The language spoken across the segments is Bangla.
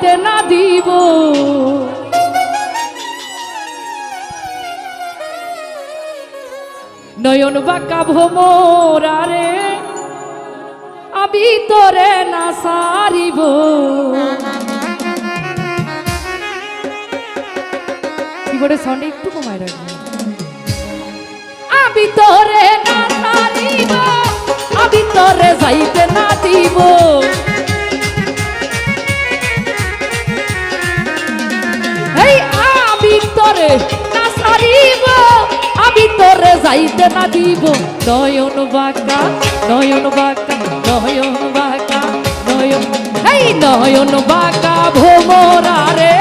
যাইতে না দিব। নয়ন বাঁকা ভোমরারে আমি তোরে না সারিব। কি করে সাউন্ড একটু কমায় রাখব। আমি তোরে না সারিব, আমি তোরে যাইতে না দিব। তোরে না সারিব, আমি তোরে যাইতে না দিব। নয়ন বাঁকা নয়ন বাঁকা নয়ন বাঁকা, নয়ন এই নয়ন বাঁকা ভোমরারে,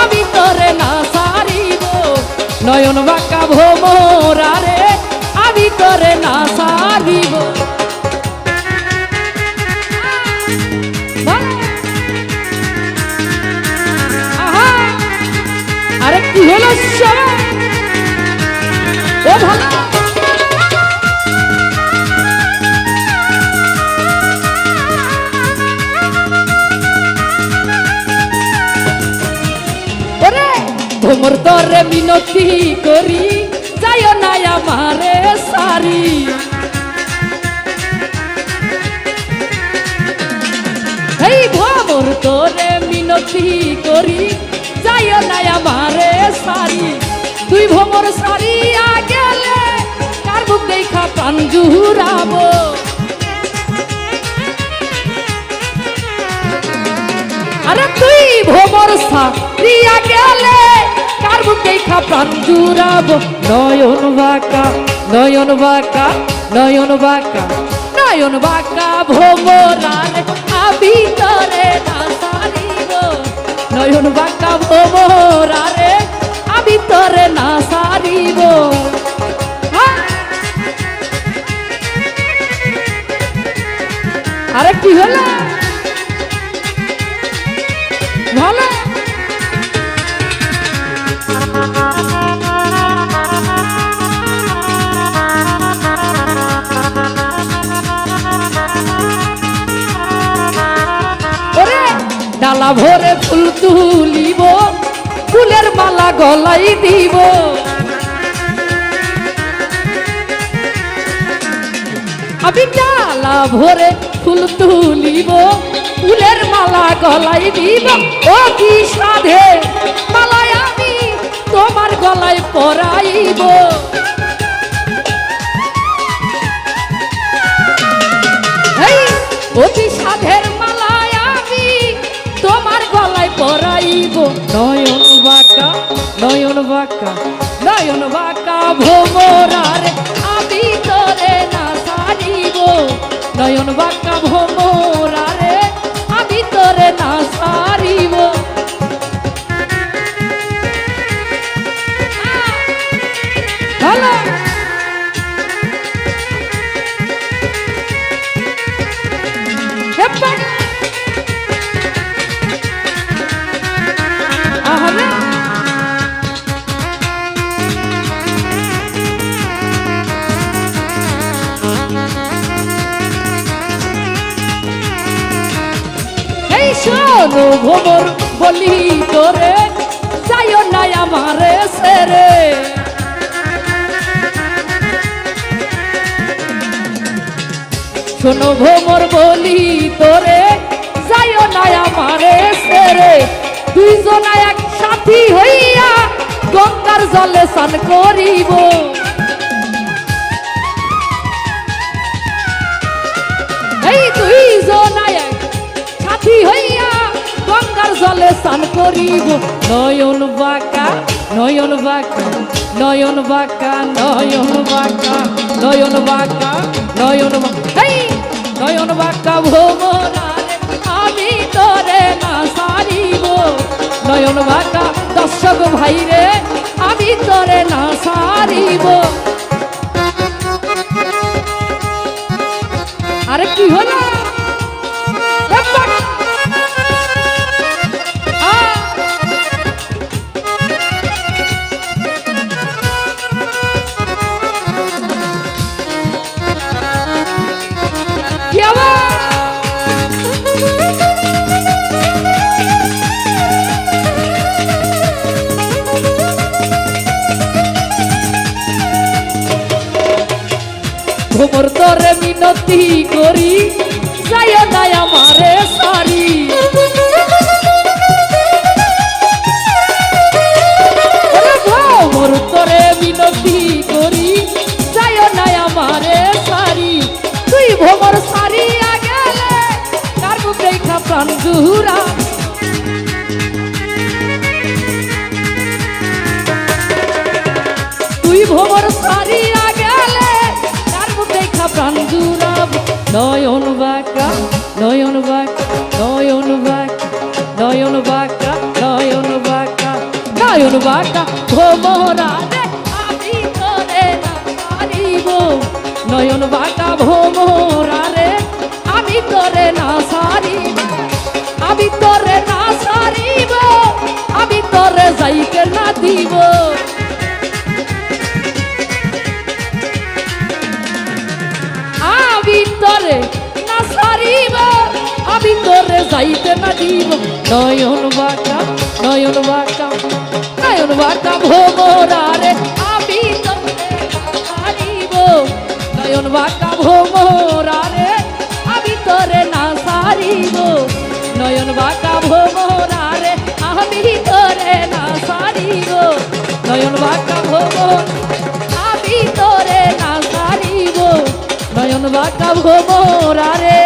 আমি তোরে না সারিব। নয়ন বাঁকা ভোমরারে, আমি তোরে না সারিব। ভোমর তরে মিনতি করি যাইও না আমারে সারি এই ভোমর তোরে মিনতি করি। যাইও না আমারে সারি তুই ভোমর সারিয়া গেলে কার বুক দেখা প্রাণ জুহুরাবো আরে তুই ভোমর সারিয়া গেলে কার বুক দেখা প্রাণ জুড়াবো? নয়ন বাঁকা নয়ন বাঁকা নয়ন বাঁকা নয়ন বাঁকা ভোমরারে আবি তরে না নয়ন বাঁকা ভোমরারে আমি তরে না সারিব। আরে কি হলো ভরে ফুল তুলিব, ফুলের মালা গলাই দিব। আমি ডালা ভরে ফুল তুলিব, ফুলের মালা গলাই দিব। ও কি সাধে, মালায় আমি তোমার গলায় পরাইব। অতি নয়ন বাঁকা নয়ন বাঁকা নয়ন বাঁকা ভোমরারে। শোনো ভোমর, বলি তোরে, যাইও না আমারে সেরে। শোনো ভোমর, বলি তোরে, যাইও না আমারে সেরে। দুইজনা এক সাথী হইয়া গঙ্গার জলে স্নান করিব। স্নান করিব, নয়ন বাঁকা নয়ন বাঁকা নয়ন বাঁকা নয়ন বাঁকা নয়ন বাঁকা, নয়ন নয়ন বাঁকা ভোমরারে আমি তোরে না সারিব। নয়ন বাঁকা দর্শক ভাইরে, আমি তোরে না সারিব। আরে কি হলো? মিনতি করি, যাইও না আমারে সারি। তরে মিনতি করি, যাইও আমারে সারি। তুই ভোমর সারিয়া গেলে কার দেখা প্রাণ নয়ন বাঁকা নয়ন বাঁকা নয়ন বাঁকা নয়ন বাঁকা নয়ন বাঁকা নয়ন বাঁকা। ভোমরা আমি তোরে না সারিব নয়ন বাঁকা ভোমরা রে আমি তোরে না সারিব আমি তোরে না সারিব আমি তোরে যাইকে না দিব। নয়ন বাঁকা নয়ন বাঁকা নয়ন বাঁকা ভোমরারে আমি সারিব নয়ন বাঁকা ভোমরারে আমি তোরে না সারিব। নয়ন বাঁকা ভোমরারে আমি তোরে না সারিব। নয়ন বাঁকা ভোমর, আমি তোরে না সারিব। নয়ন বাঁকা ভোমরারে